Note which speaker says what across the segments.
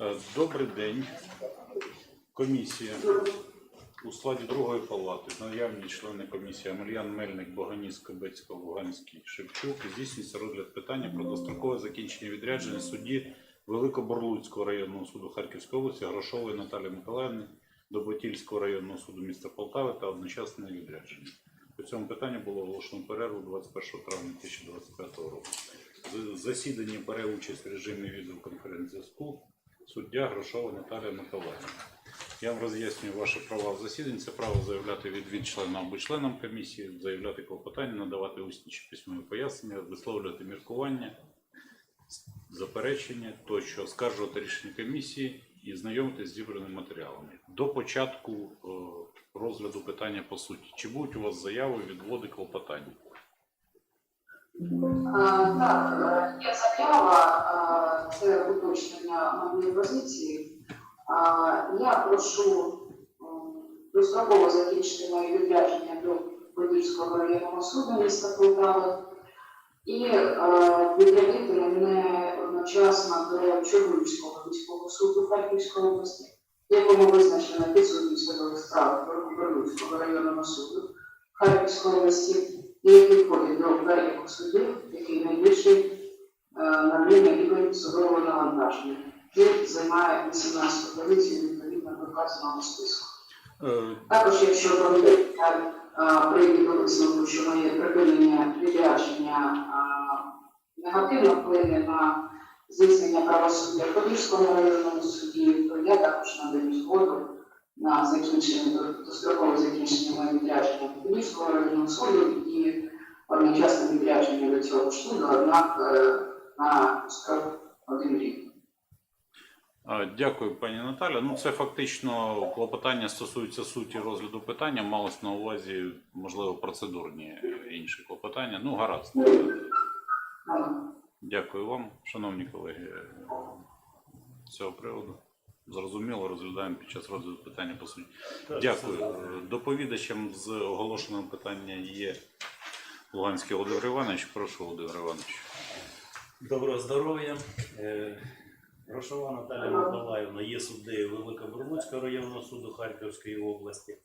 Speaker 1: Е, Добрий день. Комісія у складі другої палати, наявні члени комісії Амельян Мельник, Боганіс, Кобецька, Луганський, Шевчук. Здійснюється розгляд питання про дострокове закінчення відрядження судді Великоборлуцького районного суду Харківської області Грошової Наталії Миколаївни до Ботільського районного суду міста Полтави та одночасне відрядження. По цьому питанню було оголошено перерву 21 травня 2025 року. Засідання бере участь в режимі відеоконференц-зв'язку суддя Грошова Наталія Миколаївна. Я вам роз'яснюю ваші права в засіданні. Це право заявляти відвід членам або членам комісії, заявляти клопотання, надавати усні чи письмові пояснення, висловлювати міркування, заперечення тощо, оскаржувати рішення комісії і знайомитися з зібраними матеріалами. До початку е, розгляду питання по суті. Чи будуть у вас заяви, відводи, клопотання?
Speaker 2: Так, е, є заява, е, це уточнення моєї позиції. Я прошу достроково закінчити моє відрядження до Подільського районного суду міста Полтави і е, відрядити мене одночасно до Чорнівського міського суду Харківської області, якому визначена підсудність судових справ Верховного районного суду Харківської області і який входить до переліку судів, який найбільший е, на рівні судового навантаження. Він займає 18 позицію відповідно до вказаного списку.
Speaker 1: Е,
Speaker 2: Також, якщо е, прийде до висновку, що моє припинення відрядження е, негативно вплине на здійснення правосуддя в Подільському районному суді, то я також надаю згоду на закінчення до- дострокове закінчення моєї відрядження Подільського районного суду і одночасне відрядження до цього суду, однак на один рік.
Speaker 1: Дякую, пані Наталя. Ну, це фактично клопотання стосується суті розгляду питання. Малось на увазі, можливо, процедурні інші клопотання. Ну, гаразд. Дякую вам, шановні колеги, з цього приводу. Зрозуміло, розглядаємо під час розгляду питання по суті. Дякую. Доповідачем з оголошеного питання є Луганський Володимир Іванович. Прошу, Володимир Іванович.
Speaker 3: Доброго здоров'я. Е, Грошова Наталія Миколаївна є суддею Великобурлуцького районного суду Харківської області,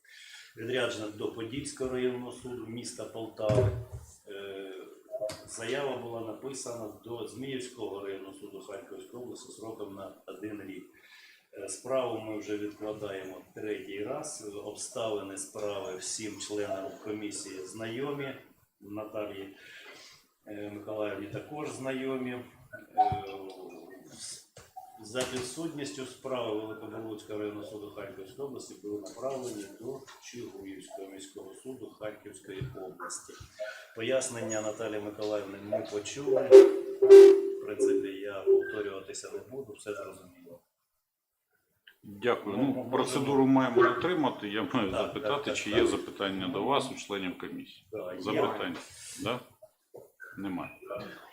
Speaker 3: відряджена до Подільського районного суду міста Полтави. Е, Заява була написана до Зміївського районного суду Харківської області сроком на один рік. Е, Справу ми вже відкладаємо третій раз. Обставини справи всім членам комісії знайомі. Наталії Миколаївні також знайомі. Е, За підсудністю справи Великоборлуцького районного суду Харківської області були направлені до Чугуївського міського суду Харківської області. Пояснення Наталії Миколаївни ми почули. В принципі, я повторюватися не буду, все зрозуміло.
Speaker 1: Дякую.
Speaker 3: Ну,
Speaker 1: Ну, процедуру маємо дотримати. Я маю
Speaker 3: Так,
Speaker 1: запитати,
Speaker 3: так, так,
Speaker 1: чи
Speaker 3: так.
Speaker 1: є запитання до вас, у членів комісії.
Speaker 3: Є.
Speaker 1: Запитання? Да? Немає.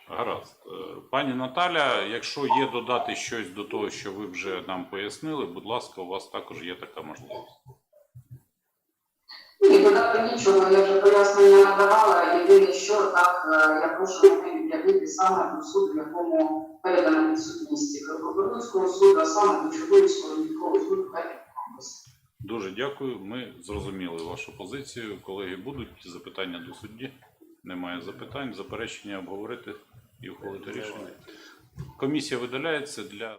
Speaker 1: Гаразд. Е, Пані Наталя, якщо є додати щось до того, що ви вже нам пояснили, будь ласка, у вас також є така можливість.
Speaker 2: Ні, додати нічого, я вже пояснення надавала. Єдине, що так, е, я прошу мене відрядити саме до суду, в якому передана підсудність Великобурлуцького суду, а саме до Чугуївського міського суду.
Speaker 1: Дуже дякую. Ми зрозуміли вашу позицію. Колеги, будуть запитання до судді? Немає запитань. Заперечення обговорити і ухвалити рішення. Комісія видаляється для.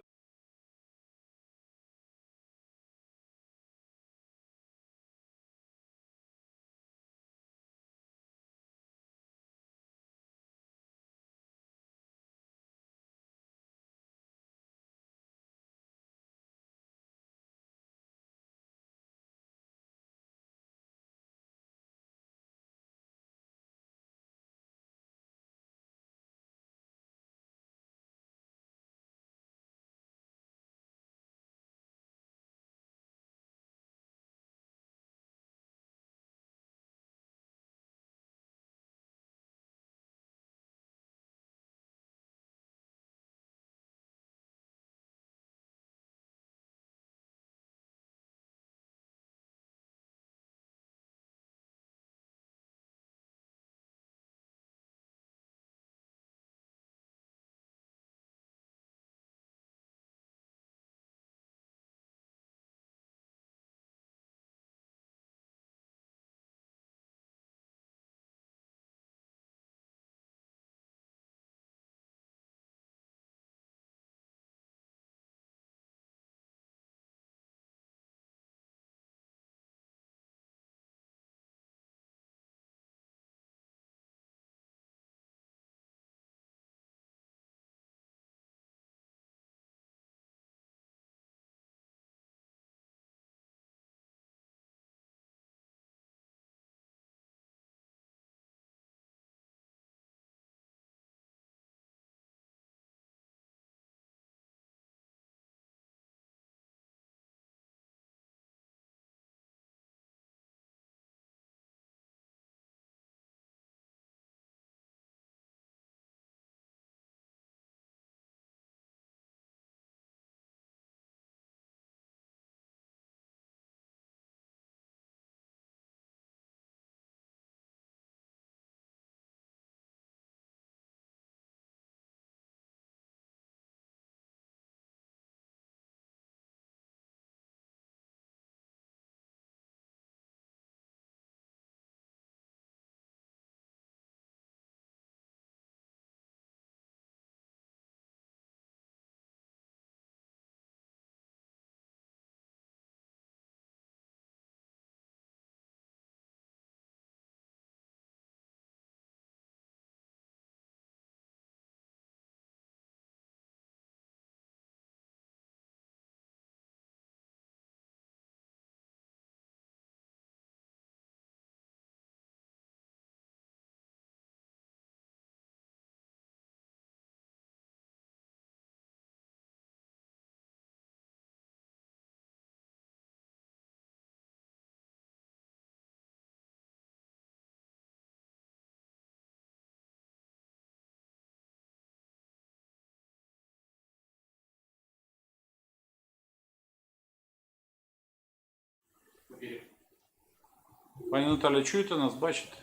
Speaker 1: Пані Наталя, чуєте нас, бачите?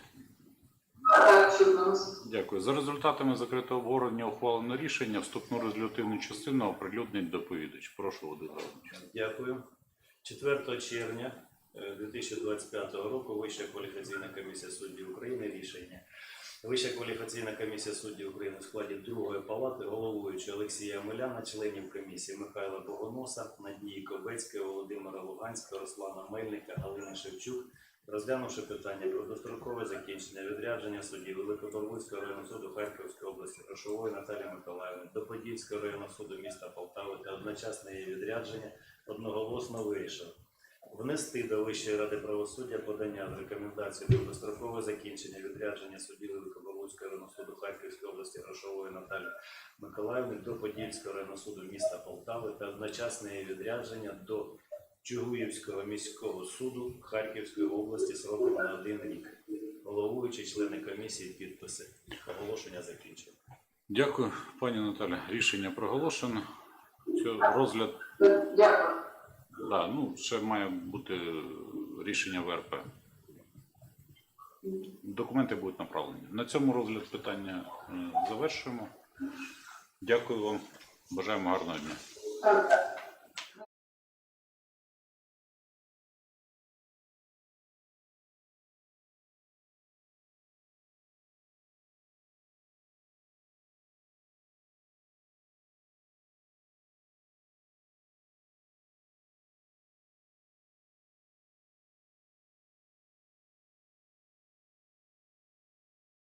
Speaker 2: Так, що нас?
Speaker 1: Дякую. За результатами закритого обговорення ухвалено рішення. Вступну резолютивну частину оприлюднить доповідач. Прошу Володимир
Speaker 3: Дякую. 4 червня е, 2025 року Вища кваліфікаційна комісія суддів України рішення. Вища кваліфікаційна комісія суддів України в складі другої палати, головуючи Олексія Миляна, членів комісії Михайла Богоноса, Надії Кобецької, Володимира Луганського, Руслана Мельника, Галини Шевчук, розглянувши питання про дострокове закінчення відрядження судді Великоборвицького районного суду Харківської області Грошової Наталії Миколаївни до Подільського районного суду міста Полтави та одночасне її відрядження одноголосно вирішив внести до Вищої ради правосуддя подання з рекомендацією про дострокове закінчення відрядження судді Великоборвицького районного суду Харківської області Грошової Наталії Миколаївни до Подільського районного суду міста Полтави та одночасне її відрядження до Чугуївського міського суду Харківської області сроком на один рік. Головуючі члени комісії підписи. Оголошення закінчено.
Speaker 1: Дякую, пані Наталя. Рішення проголошено. Все, розгляд.
Speaker 2: Дякую.
Speaker 1: Да, ну, ще має бути рішення ВРП. Документи будуть направлені. На цьому розгляд питання е, завершуємо. Дякую вам. Бажаємо гарного дня.